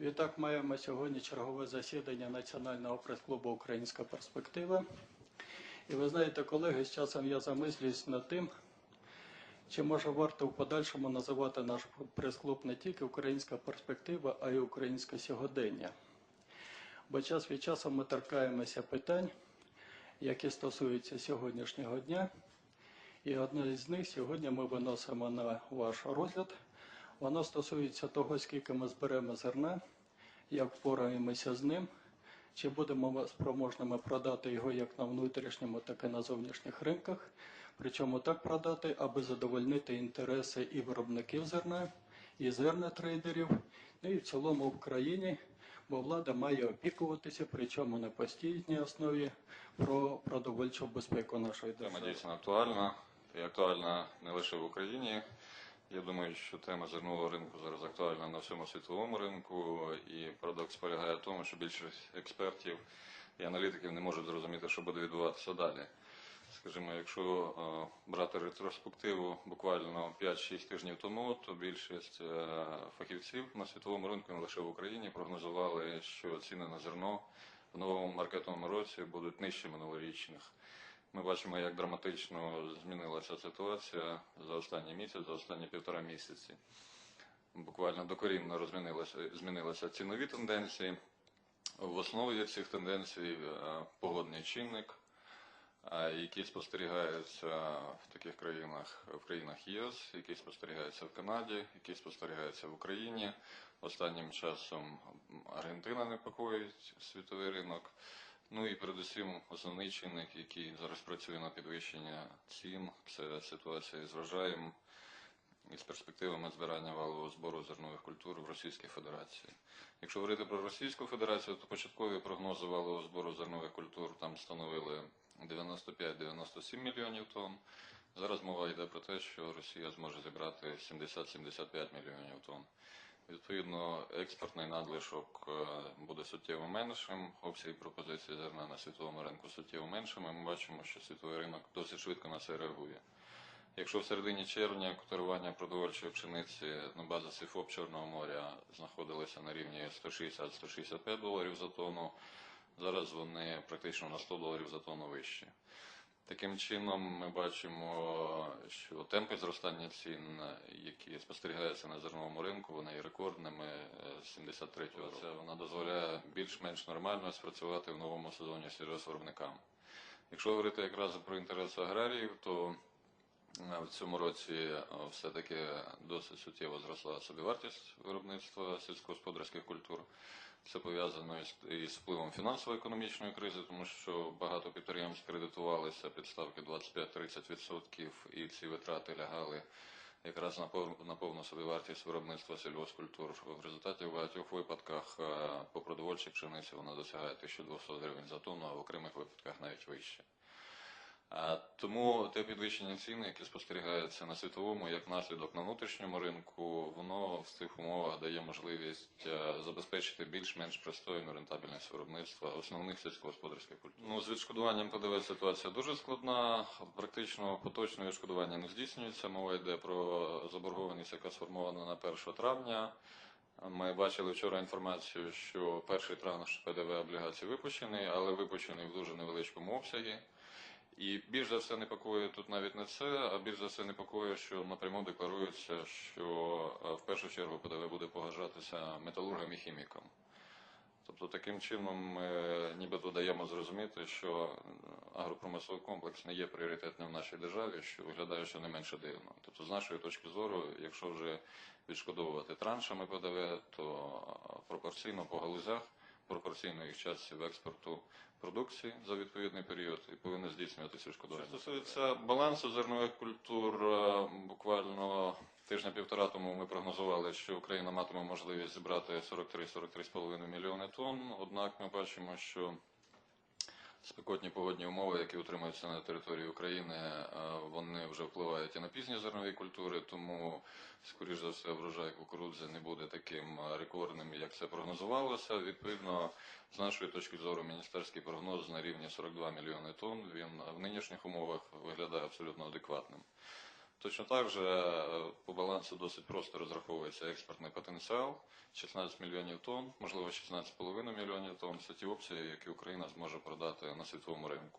Відтак маємо сьогодні чергове засідання Національного прес-клубу Українська перспектива. І ви знаєте, колеги, з часом я замислююсь над тим, чи може варто в подальшому називати наш прес-клуб не тільки Українська перспектива, а й Українське сьогодення. Бо час від часу ми торкаємося питань, які стосуються сьогоднішнього дня. І одне із них сьогодні ми виносимо на ваш розгляд. Воно стосується того, скільки ми зберемо зерна, як впораємося з ним, чи будемо спроможними продати його як на внутрішньому, так і на зовнішніх ринках. Причому так продати, аби задовольнити інтереси і виробників зерна, і зернотрейдерів, ну і в цілому в країні, бо влада має опікуватися, причому на постійній основі про продовольчу безпеку нашої Тема дійсно актуальна і актуальна не лише в Україні. Я думаю, що тема зернового ринку зараз актуальна на всьому світовому ринку, і парадокс полягає в тому, що більшість експертів і аналітиків не можуть зрозуміти, що буде відбуватися далі. Скажімо, якщо е, брати ретроспективу буквально 5-6 тижнів тому, то більшість е, фахівців на світовому ринку, не лише в Україні, прогнозували, що ціни на зерно в новому маркетовому році будуть нижче минулорічних. Ми бачимо, як драматично змінилася ситуація за останній місяць, за останні півтора місяці. Буквально докорінно розмінилися змінилися цінові тенденції. В основі цих тенденцій е, погодний чинник, е, який спостерігається в таких країнах, в країнах ЄС, який спостерігається в Канаді, який спостерігається в Україні. Останнім часом Аргентина непокоїть світовий ринок. Ну і передусім основний чинник, який зараз працює на підвищення цін, це ситуація з врожаєм і з перспективами збирання валового збору зернових культур в Російській Федерації. Якщо говорити про Російську Федерацію, то початкові прогнози валового збору зернових культур там становили 95-97 мільйонів тонн. Зараз мова йде про те, що Росія зможе зібрати 70-75 мільйонів тонн. Відповідно, експортний надлишок е, буде суттєво меншим, обсяги пропозиції зерна на світовому ринку суттєво меншими. Ми бачимо, що світовий ринок досить швидко на це реагує. Якщо в середині червня котирування продовольчої пшениці на базисі ФОП Чорного моря знаходилися на рівні 160-165 доларів за тонну, зараз вони практично на 100 доларів за тонну вищі. Таким чином, ми бачимо, що темпи зростання цін, які спостерігаються на зерновому ринку, вони є рекордними з 73-го року. Це вона дозволяє більш-менш нормально спрацювати в новому сезоні сільгоспвиробникам. Якщо говорити якраз про інтереси аграріїв, то е, в цьому році е, все-таки досить суттєво зросла собівартість виробництва сільськогосподарських культур. Це пов'язано із, впливом фінансово-економічної кризи, тому що багато підприємств кредитувалися під ставки 25-30% і ці витрати лягали якраз на повну собівартість виробництва сільгоспкультур. В результаті в багатьох випадках е, по продовольчій пшениці вона досягає 1200 гривень за тонну, а в окремих випадках навіть вище. Тому те підвищення цін, яке спостерігається на світовому, як наслідок на внутрішньому ринку, воно в цих умовах дає можливість е, забезпечити більш-менш пристойну рентабельність виробництва основних сільськогосподарських культур. Ну, з відшкодуванням ПДВ ситуація дуже складна. Практично поточне відшкодування не здійснюється. Мова йде про заборгованість, яка сформована на 1 травня. Ми бачили вчора інформацію, що перший транш ПДВ облігацій випущений, але випущений в дуже невеличкому обсягі. І більш за все непокоює тут навіть не це, а більш за все непокоює, що напряму декларується, що е, в першу чергу ПДВ буде погажатися металургам і хімікам. Тобто таким чином ми нібито даємо зрозуміти, що е, агропромисловий комплекс не є пріоритетним в нашій державі, що виглядає що не менше дивно. Тобто, з нашої точки зору, якщо вже відшкодовувати траншами ПДВ, то е, пропорційно по галузях, пропорційно їх частці в експорту продукції за відповідний період і повинно здійснюватися відшкодування. Що стосується балансу зернових культур, е, буквально тижня-півтора тому ми прогнозували, що Україна матиме можливість зібрати 43-43,5 мільйони тонн. Однак ми бачимо, що спекотні погодні умови, які утримуються на території України, е, вони вже впливають і на пізні зернові культури, тому, скоріш за все, врожай кукурудзи не буде таким е, рекордним, як це прогнозувалося. Відповідно, з нашої точки зору, міністерський прогноз на рівні 42 мільйони тонн, він в нинішніх умовах виглядає абсолютно адекватним. Точно так же е, по балансу досить просто розраховується експортний потенціал 16 мільйонів тонн, можливо 16,5 мільйонів тонн. Це ті опції, які Україна зможе продати на світовому ринку.